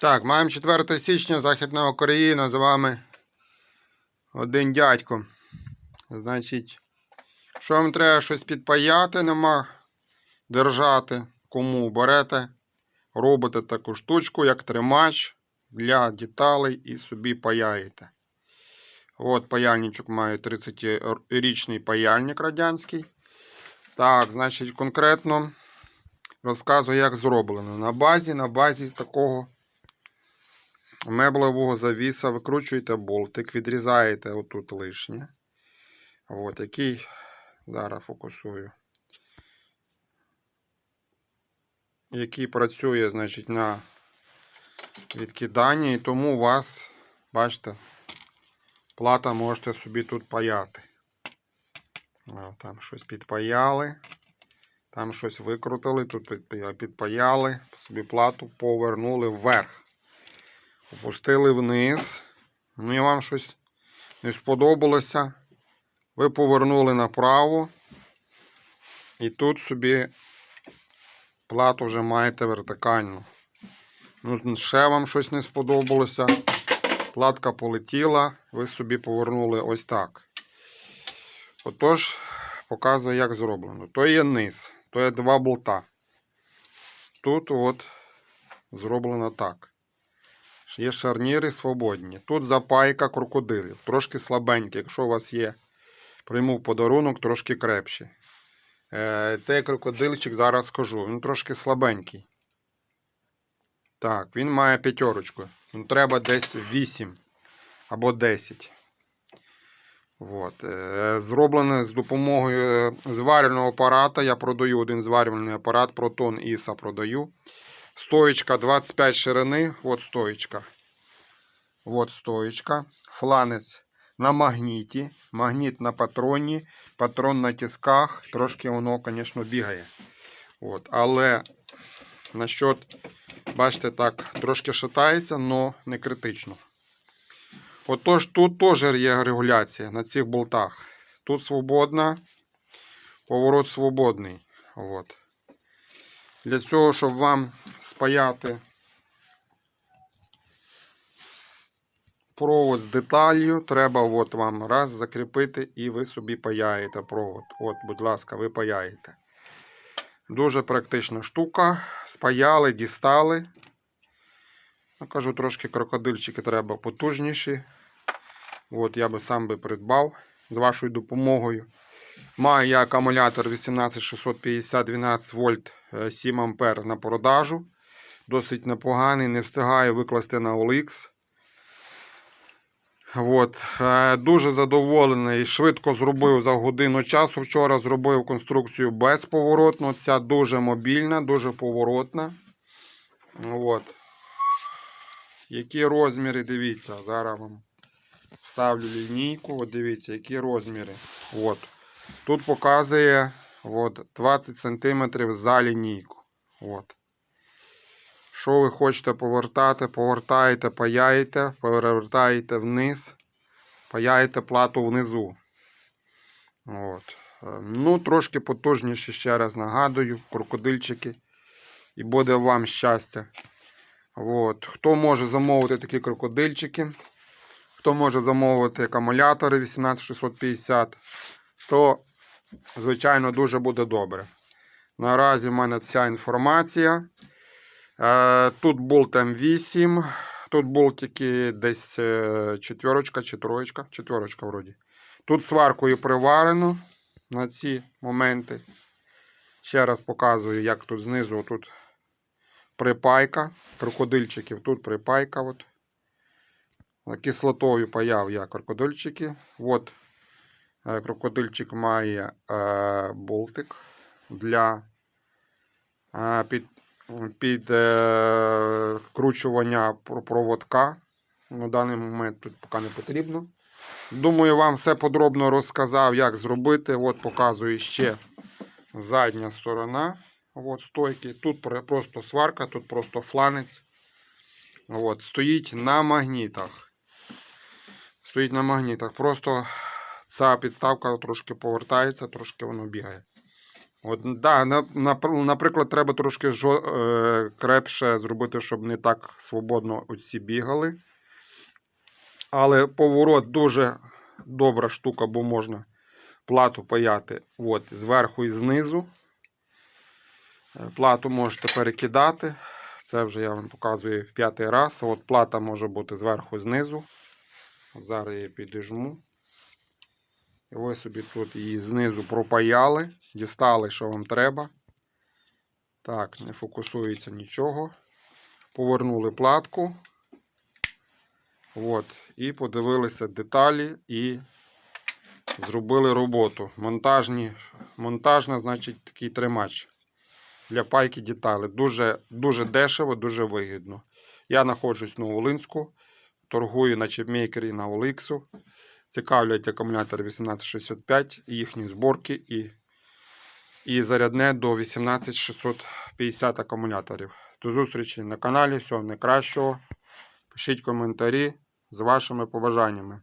Так, маємо 4 січня, Західна Україна, з вами один дядько. Значить, що вам треба щось підпаяти, нема держати, кому берете, робите таку штучку, як тримач для деталей і собі паяєте. От паяльничок має 30-річний паяльник радянський. Так, значить, конкретно розказую, як зроблено. На базі, на базі такого меблевого завіса викручуєте болтик, відрізаєте отут лишнє. От, який зараз фокусую. Який працює, значить, на відкиданні, і тому у вас, бачите, плата можете собі тут паяти. Там щось підпаяли. Там щось викрутили, тут підпаяли, собі плату повернули вверх. Опустили вниз. Ну і вам щось не сподобалося. Ви повернули направо. І тут собі плату вже маєте вертикальну. Ну, ще вам щось не сподобалося. Платка полетіла, ви собі повернули ось так. Отож, показую, як зроблено. То є низ, то є два болта. Тут от зроблено так. Є шарніри свободні. Тут запайка крокодилів. Трошки слабенькі. Якщо у вас є, прийму подарунок, трошки крепші. Е, цей крокодильчик зараз скажу. Він трошки слабенький. Так, він має п'ятерочку. Ну, треба десь 8 або 10. От. Е, Зроблене з допомогою е, зварювального апарата. Я продаю один зварювальний апарат, Proton ISA продаю. Стоечка 25 ширини. От стоечка. От стоечка. Фланець на магніті. Магніт на патроні. Патрон на тисках. Трошки воно, звісно, бігає. От. Але насчет, бачите, так, трошки шатається, але не критично. Отож, тут теж є регуляція на цих болтах. Тут свободна, поворот свободний. От. Для цього, щоб вам спаяти провод з деталлю, треба от вам раз закріпити і ви собі паяєте провод. От, будь ласка, ви паяєте. Дуже практична штука. Спаяли, дістали. Ну, кажу, трошки крокодильчики треба потужніші. От, я би сам би придбав з вашою допомогою. Маю я акумулятор 18650 12 вольт е, 7 ампер на продажу. Досить непоганий, не встигаю викласти на OLX. От. е, Дуже задоволений. Швидко зробив за годину часу. Вчора зробив конструкцію безповоротну. Ця дуже мобільна, дуже поворотна. От. Які розміри, дивіться, зараз вам ставлю лінійку. От дивіться, які розміри. От. Тут показує от, 20 см за лінійку. От. Що ви хочете повертати, повертаєте, паяєте, перевертаєте вниз, паяєте плату внизу. От. Е, Ну, трошки потужніше, ще раз нагадую, крокодильчики. І буде вам щастя. От. Хто може замовити такі крокодильчики, хто може замовити акумулятори 18650, то, звичайно, дуже буде добре. Наразі в мене вся інформація. Е, Тут болт М8, тут болтики десь е, четверочка чи троєчка, четверочка вроді. Тут сваркою приварено на ці моменти. Ще раз показую, як тут знизу тут припайка, крокодильчиків, тут припайка. От. Кислотою паяв я крокодильчики. От крокодильчик має е, болтик для е, під, під е, вкручування про- проводка. На даний момент тут поки не потрібно. Думаю, вам все подробно розказав, як зробити. От показую ще задня сторона. От стойки. Тут просто сварка, тут просто фланець. От, стоїть на магнітах. Стоїть на магнітах. Просто ця підставка трошки повертається, трошки воно бігає. От, да, на, напр- наприклад, треба трошки жо, е, крепше зробити, щоб не так свободно оці бігали. Але поворот дуже добра штука, бо можна плату паяти от, зверху і знизу. Е, Плату можете перекидати. Це вже я вам показую в п'ятий раз. От плата може бути зверху і знизу. Зараз я підіжму. І ви собі тут її знизу пропаяли, дістали, що вам треба. Так, не фокусується нічого. Повернули платку. От. І подивилися деталі і зробили роботу. Монтажні, монтажна, значить, такий тримач для пайки деталі. Дуже, дуже дешево, дуже вигідно. Я знаходжусь на Волинську, торгую на чіпмейкері на Оліксу. Цікавлять акумулятор 1865, їхні зборки і, і зарядне до 18650 акумуляторів. До зустрічі на каналі. Всього найкращого. Пишіть коментарі з вашими побажаннями.